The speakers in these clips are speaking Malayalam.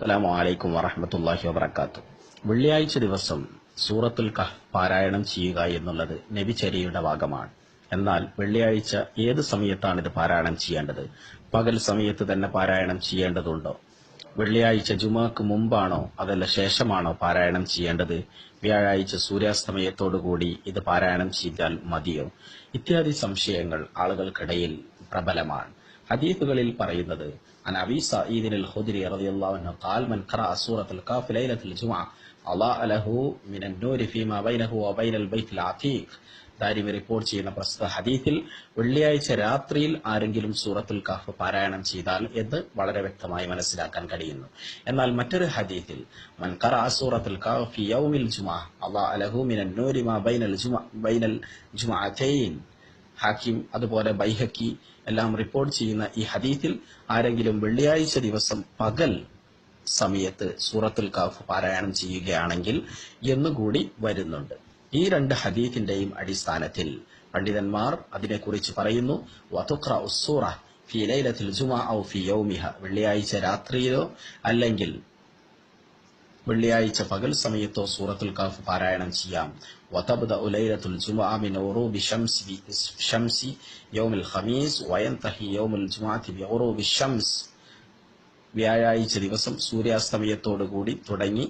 അസ്സലാമു അലൈക്കും വറഹ്മത്തുള്ളാഹി വബറകാത്തു. വെള്ളിയാഴ്ച ദിവസം സൂറത്തുൽ കഹ് പാരായണം ചെയ്യുക എന്നുള്ളത് നബിചര്യയുടെ ഭാഗമാണ്. എന്നാൽ വെള്ളിയാഴ്ച ഏത് സമയത്താണ് ഇത് പാരായണം ചെയ്യേണ്ടത്? പകൽ സമയത്ത് തന്നെ പാരായണം ചെയ്യേണ്ടതുണ്ടോ? വെള്ളിയാഴ്ച ജുമാക്ക് മുമ്പാണോ അതല്ല ശേഷമാണോ പാരായണം ചെയ്യേണ്ടത്? വ്യാഴാഴ്ച സൂര്യാസ്തമയത്തോടുകൂടി ഇത് പാരായണം ചെയ്താൽ മതിയോ? ഇത്യാദി സംശയങ്ങൾ ആളുകൾക്കിടയിൽ പ്രബലമാണ്. ഹദീഫുകളിൽ പറയുന്നത് റളിയല്ലാഹു അൻഹു റിപ്പോർട്ട് ചെയ്യുന്ന പ്രസ്തുത ഹദീത്തിൽ വെള്ളിയാഴ്ച രാത്രിയിൽ ആരെങ്കിലും സൂറത്തുൽ കാഫ് പാരായണം ചെയ്താൽ എന്ന് വളരെ വ്യക്തമായി മനസ്സിലാക്കാൻ കഴിയുന്നു. എന്നാൽ മറ്റൊരു ഹദീഫിൽ മൻകറ സൂറത്തുൽ കാഫ് ജുമാ അല്ലാഹു ലഹു മിൻ ബൈനൽ ജുമാ ഹാക്കിം അതുപോലെ ബൈഹക്കി എല്ലാം റിപ്പോർട്ട് ചെയ്യുന്ന ഈ ഹദീത്തിൽ ആരെങ്കിലും വെള്ളിയാഴ്ച ദിവസം പകൽ സമയത്ത് സൂറത്തുൽ കാഫ് പാരായണം ചെയ്യുകയാണെങ്കിൽ എന്നുകൂടി വരുന്നുണ്ട്. ഈ രണ്ട് ഹദീത്തിന്റെയും അടിസ്ഥാനത്തിൽ പണ്ഡിതന്മാർ അതിനെക്കുറിച്ച് പറയുന്നു വതുക്ര ഉസ്സൂറ ഫി ലൈലത്തിൽ ജുമ ഔ ഫി യൗമിഹ. വെള്ളിയാഴ്ച രാത്രിയിലോ അല്ലെങ്കിൽ വെള്ളിയാഴ്ച പകൽ സമയത്തോ സൂറത്തുൽ കാഫ് പാരായണം ചെയ്യാം. വതബ്ദ ഉലൈലത്തുൽ ജുമുഅ മിൻ ഉറൂബി ഷംസി ഷംസി യൗമുൽ ഖമീസ് വയൻതഹി യൗമുൽ ജുമുഅത്തി ബി ഉറൂബി ഷംസ് വ്യാഴാഴ്ച ദിവസം സൂര്യാസ്തമയത്തോടുകൂടി തുടങ്ങി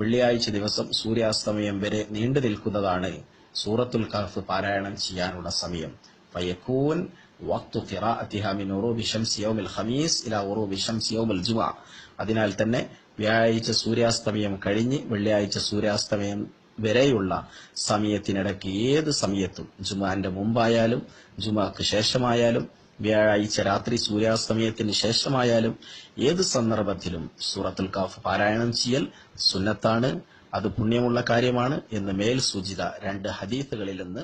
വെള്ളിയാഴ്ച ദിവസം സൂര്യാസ്തമയം വരെ നീണ്ടു നിൽക്കുന്നതാണ് സൂറത്തുൽ കാഫ് പാരായണം ചെയ്യാനുള്ള സമയം. ഫയക്കൂൻ വക്തു ഖിറാഅതിഹാ മിൻ ഉറൂബി ഷംസി യൗമിൽ ഖമീസ് ഇലാ ഉറൂബി ഷംസി യൗമിൽ ജുമുഅ. അതിനാൽ തന്നെ വ്യാഴാഴ്ച സൂര്യാസ്തമയം കഴിഞ്ഞ് വെള്ളിയാഴ്ച സൂര്യാസ്തമയം വരെയുള്ള സമയത്തിനിടയ്ക്ക് ഏത് സമയത്തും ജുമാന്റെ മുമ്പായാലും ജുമാക്ക് ശേഷമായാലും വ്യാഴാഴ്ച രാത്രി സൂര്യാസ്തമയത്തിന് ശേഷമായാലും ഏത് സന്ദർഭത്തിലും സൂറത്തുൽ കാഫ് പാരായണം ചെയ്യൽ സുന്നത്താണ്. അത് പുണ്യമുള്ള കാര്യമാണ് എന്ന് മേൽ സൂചിത രണ്ട് ഹദീത്തുകളിൽ നിന്ന്